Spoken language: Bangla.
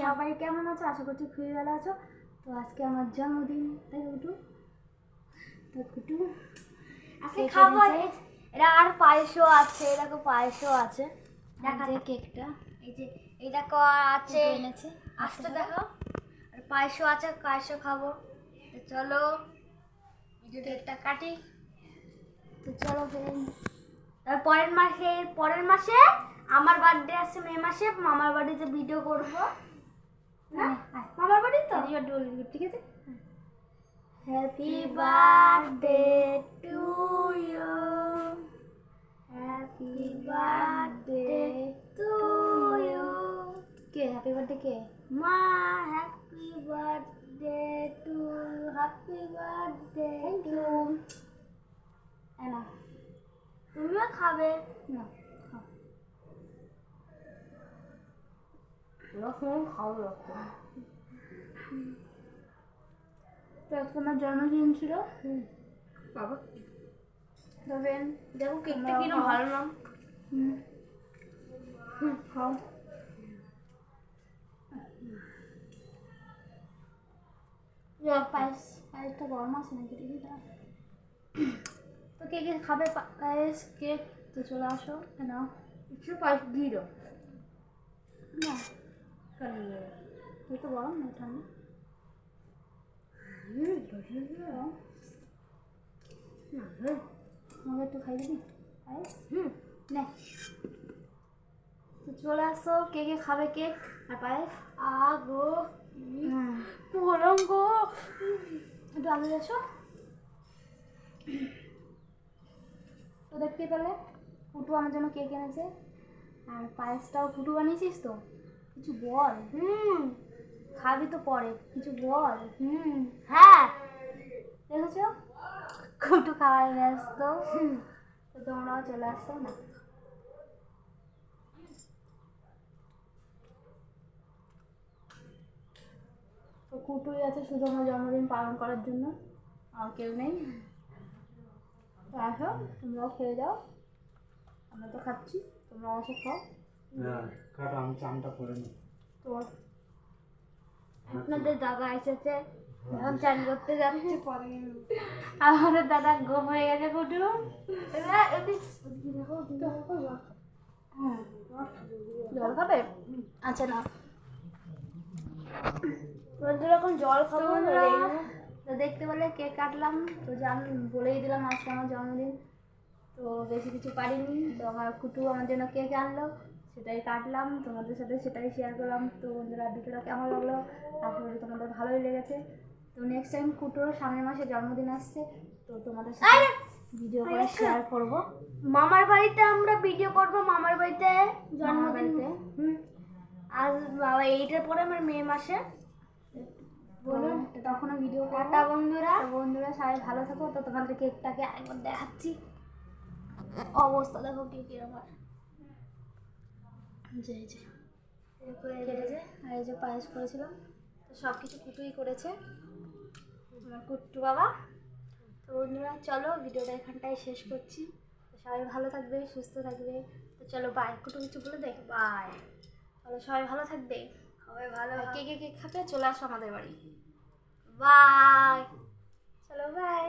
সবাই কেমন আছো? আশা করছি খুবই ভালো আছো। তো আজকে আমার জন্মদিন তাই কুটু? তো কুটু আজকে খাব। এটা আর পায়েসও আছে দেখো পায়েসও আছে। দেখা যায় কেকটা। এই যে এই দেখো আছে। এনেছে। আসতে দেখো। আর পায়েসও আছে পায়েসও খাব। তো চলো একটা কাটি। তো চলো ফ্রেন্ড পরের মাসে পরের মাসে আমার বার্থডে আছে মে মাসে মামার বাড়িতে ভিডিও করব। না মামার বাড়ি তো? ঠিক আছে? Happy birthday to you happy birthday to you K? Happy birthday কে? মা happy birthday to happy birthday you না তুমিও খাবে? না খাও। রকম খাব রকম তো আজকে আমার জন্মদিন ছিল। বাবা। দেখো কেকটা কিরম ভালো নাম হুম। হুম খাও। পায়েস পায়েসটা গরম আছে নাকি দেখি তো কে কে খাবে পায়েস কেক? তো চলে আসো না একটু পায়েস দিয়ে দাও। না। তুই তো গরম না ঠান্ডা আমাকে একটু খাই দিবি হুম নে তো চলে আসো কে কে খাবে কেক আর পায়েস আগো হুম গরম গো একটু আগে এসো তো দেখতে পেলে ফুটু আমার জন্য কেক এনেছে আর পায়েসটাও ফুটু বানিয়েছিস তো কিছু বল। হুম খাবি তো পরে কিছু বল। হুম। হ্যাঁ দেখেছ? ফুটু খাওয়ায় ব্যস্ত। তো তোমরাও চলে আসছো না। তো কুটুই আছে শুধু আমার জন্মদিন পালন করার জন্য। আর কেউ নেই? তো আসো তোমরাও খেয়ে যাও। আমরা তো খাচ্ছি তোমরাও আসো খাও। হ্যাঁ কাটো আমি চানটা করে নিই তো আপনাদের দাদা এসেছে এখন চান করতে যাচ্ছে। পরে আমাদের দাদা গোপ হয়ে গেছে কুটু। হ্যাঁ জল খাবে আচ্ছা না বন্ধুরা এখন জল খাব তো দেখতে পেলে কেক কাটলাম। তো জান বলেই দিলাম আজকে আমার জন্মদিন। তো বেশি কিছু পারিনি। তো আমার কুটু আমার জন্য কেক আনলো। সেটাই কাটলাম তোমাদের সাথে সেটাই শেয়ার করলাম। তো বন্ধুরা ভিডিওটা কেমন লাগল? আশা করি তোমাদের ভালোই লেগেছে। তো নেক্সট টাইম কুটুর সামনের মাসে জন্মদিন আসছে তো তোমাদের সাথে ভিডিও করে শেয়ার করব। মামার বাড়িতে আমরা ভিডিও করব মামার বাড়িতে জন্মদিন। বাড়িতে। হুম। আজ বাবা এইটার পরে আমার মে মাসে। বলুন তখনও ভিডিও টাটা বন্ধুরা। বন্ধুরা সবাই ভালো থাকো। তো তোমাদের কেকটাকে আরেকবার দেখাচ্ছি। অবস্থা দেখো কি কীরকম যে যে আর এই যে পায়েস করেছিলাম তো সব কিছু কুটুই করেছে। আমার কুট্টু বাবা। তো বন্ধুরা চলো ভিডিওটা এখানটায় শেষ করছি। তো সবাই ভালো থাকবে সুস্থ থাকবে। তো চলো বাই কুটু কিছু বলে দেখ বাই চলো সবাই ভালো থাকবে। সবাই ভালো আর কে কে খাবে চলে আসো আমাদের বাড়ি। বাই চলো বাই